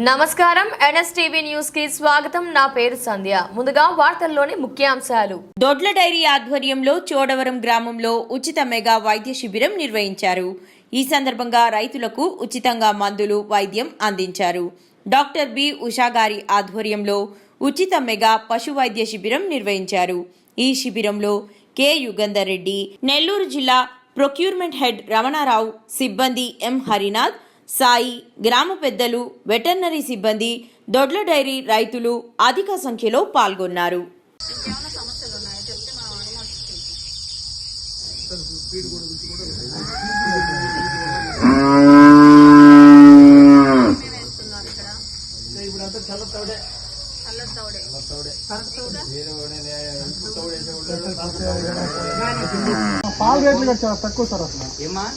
నమస్కారం. ఎన్ఎస్టీవీ న్యూస్కి స్వాగతం. నా పేరు సంధ్య. ముందుగా వార్తల్లోని ముఖ్యాంశాలు. దొడ్ల డైరీ ఆధ్వర్యంలో చోడవరం గ్రామంలో ఉచిత మెగా వైద్య శిబిరం నిర్వహించారు. ఈ సందర్భంగా రైతులకు ఉచితంగా మందులు వైద్యం అందించారు. Doctor B. ఉషా గారి ఆధ్వర్యంలో ఉచిత మెగా పశు వైద్య శిబిరం నిర్వహించారు. ఈ శిబిరంలో కె. యుగంధర్ రెడ్డి నెల్లూరు జిల్లా ప్రొక్యూర్మెంట్ హెడ్ రమణారావు సిబ్బంది ఎం. హరినాథ్ సాయి గ్రామ పెద్దలు వెటర్నరీ సిబ్బంది దొడ్ల డైరీ రైతులు అధిక సంఖ్యలో పాల్గొన్నారు. పాల రేట్లు తక్కువ సార్ అసలు.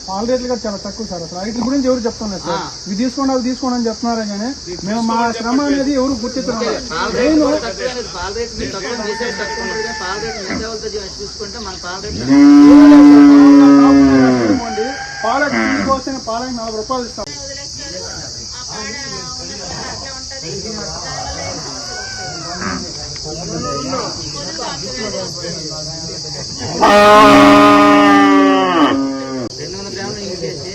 పాల రేట్లు కూడా చాలా తక్కువ సార్ అసలు. వీటి గురించి ఎవరు చెప్తున్నారు సార్? ఇవి తీసుకోండి అవి తీసుకోండి అని చెప్తున్నారే కానీ మేము మా శ్రమ అనేది ఎవరు గుర్తిస్తున్నారు పాల రేట్ కూడా తక్కువే లేదు. పాల రేట్ మీరు తక్కువ చేసే తక్కువ ఉంటుంది కానీ పాల రేట్ మిగతా వాళ్ళతో చూ- చూసుకుంటే మన పాల రేట్ పాల కోసం పాలకి నలభై రూపాయలు ఇస్తాం రెండు వందల గ్రాములు యూజ్ చేస్తే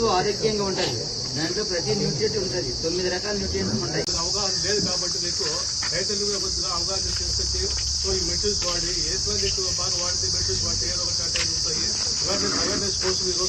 మీకు పశువు ఆరోగ్యంగా ఉంటుంది దాంట్లో ప్రతి న్యూట్రియంట్ ఉంటుంది. తొమ్మిది రకాల న్యూట్రియంట్స్ ఉంటాయి. అవగాహన లేదు కాబట్టి మీకు రైతులు కూడా కొద్దిగా అవగాహన తీసుకొచ్చి సో ఈ మెటీరియల్స్ వాడి ఏ ఎక్కువ బాగా వాడితే మెటీరియల్స్ వాడితే ఏదో ఒక ఉంటాయి. అవేర్నెస్ అవేర్నెస్ కోసం ఈ రోజు